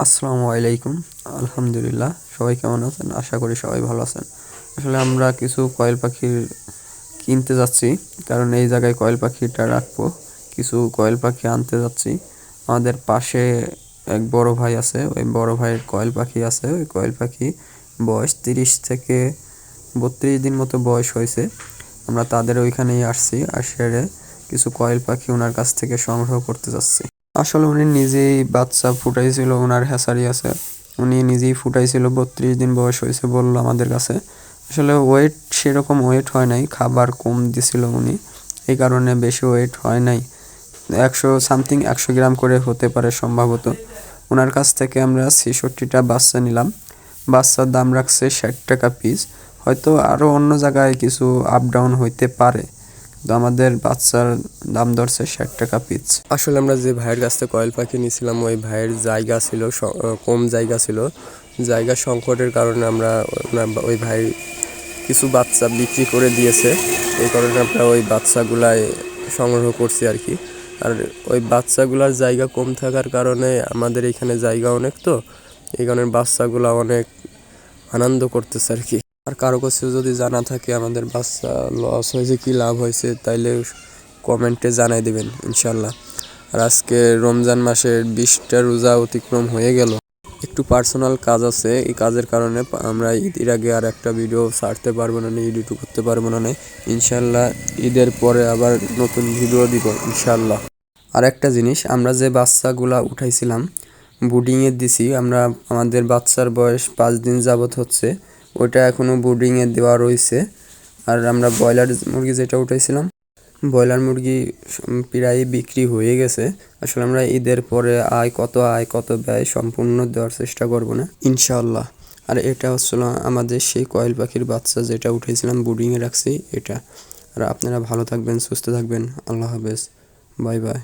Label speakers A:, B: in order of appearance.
A: আসসালামু আলাইকুম। আলহামদুলিল্লাহ, সবাই কেমন আছেন? আশা করি সবাই ভালো আছেন। আসলে আমরা কিছু কয়েল পাখির কিনতে যাচ্ছি, কারণ এই জায়গায় কয়েল পাখিটা রাখব। কিছু কয়েল পাখি আনতে যাচ্ছি। আমাদের পাশে এক বড় ভাই আছে, ওই বড় ভাইয়ের কয়েল পাখি আছে। ওই কয়েল পাখি বয়স তিরিশ থেকে বত্রিশ দিন মতো বয়স হয়েছে। আমরা তাদের ওইখানেই আসছি, আর সেরে কিছু কয়েল পাখি ওনার কাছ থেকে সংগ্রহ করতে যাচ্ছি। আসলে উনি নিজেই বাচ্চা ফুটাইছিল ওনার হ্যাসারি আছে। উনি নিজেই ফুটাইছিল, বত্রিশ দিন বয়স হয়েছে বলল আমাদের কাছে। আসলে ওয়েট সেরকম ওয়েট হয় নাই, খাবার কম দিছিল উনি। এই কারণে বেশি ওয়েট হয় নাই। একশো সামথিং একশো গ্রাম করে হতে পারে সম্ভবত। ওনার কাছ থেকে আমরা ছেষট্টিটা বাচ্চা নিলাম। বাচ্চার দাম রাখছে ষাট টাকা পিস হয়তো আরও অন্য জায়গায় কিছু আপ ডাউন হইতে পারে। তো আমাদের বাচ্চার দাম ধরছে ষাট টাকা পিস
B: আসলে আমরা যে ভাইয়ের কাছ থেকে কয়েল পাখি নিয়েছিলাম, ওই ভাইয়ের জায়গা ছিল কম জায়গা ছিল। জায়গা সংকটের কারণে আমরা ওই ভাই কিছু বাচ্চা বিক্রি করে দিয়েছে। এই কারণে আমরা ওই বাচ্চাগুলাই সংগ্রহ করছি আর কি। আর ওই বাচ্চাগুলার জায়গা কম থাকার কারণে আমাদের এখানে জায়গা অনেক তো, এই কারণে বাচ্চাগুলা অনেক আনন্দ করতেছে আর কি। আর কারও কাছে যদি জানা থাকে আমাদের বাচ্চা লস হয়েছে, কি লাভ হয়েছে, তাইলে কমেন্টে জানাই দেবেন, ইনশাল্লাহ। আর আজকে রমজান মাসের বিশটা রোজা অতিক্রম হয়ে গেল। একটু পার্সোনাল কাজ আছে, এই কাজের কারণে আমরা ঈদের আগে আর একটা ভিডিও ছাড়তে পারব না এডিট করতে পারব না ইনশাল্লাহ ঈদের পরে আবার নতুন ভিডিও দিব, ইনশাল্লাহ। আর একটা জিনিস, আমরা যে বাচ্চাগুলা উঠাইছিলাম বুডিংয়ে দিছি, আমরা আমাদের বাচ্চার বয়স পাঁচ দিন যাবত হচ্ছে। ওইটা এখনও বোর্ডিংয়ে দেওয়া রয়েছে। আর আমরা ব্রয়লার মুরগি যেটা উঠেছিলাম ব্রয়লার মুরগি প্রায় বিক্রি হয়ে গেছে। আসলে আমরা ঈদের পরে আয় কত আয় কত ব্যয় সম্পূর্ণ দেওয়ার চেষ্টা করব না, ইনশাআল্লাহ। আর এটা হচ্ছিল আমাদের সেই কয়েল পাখির বাচ্চা যেটা উঠেছিলাম বোর্ডিংয়ে রাখছি এটা। আর আপনারা ভালো থাকবেন, সুস্থ থাকবেন। আল্লাহ হাফেজ। Bye bye.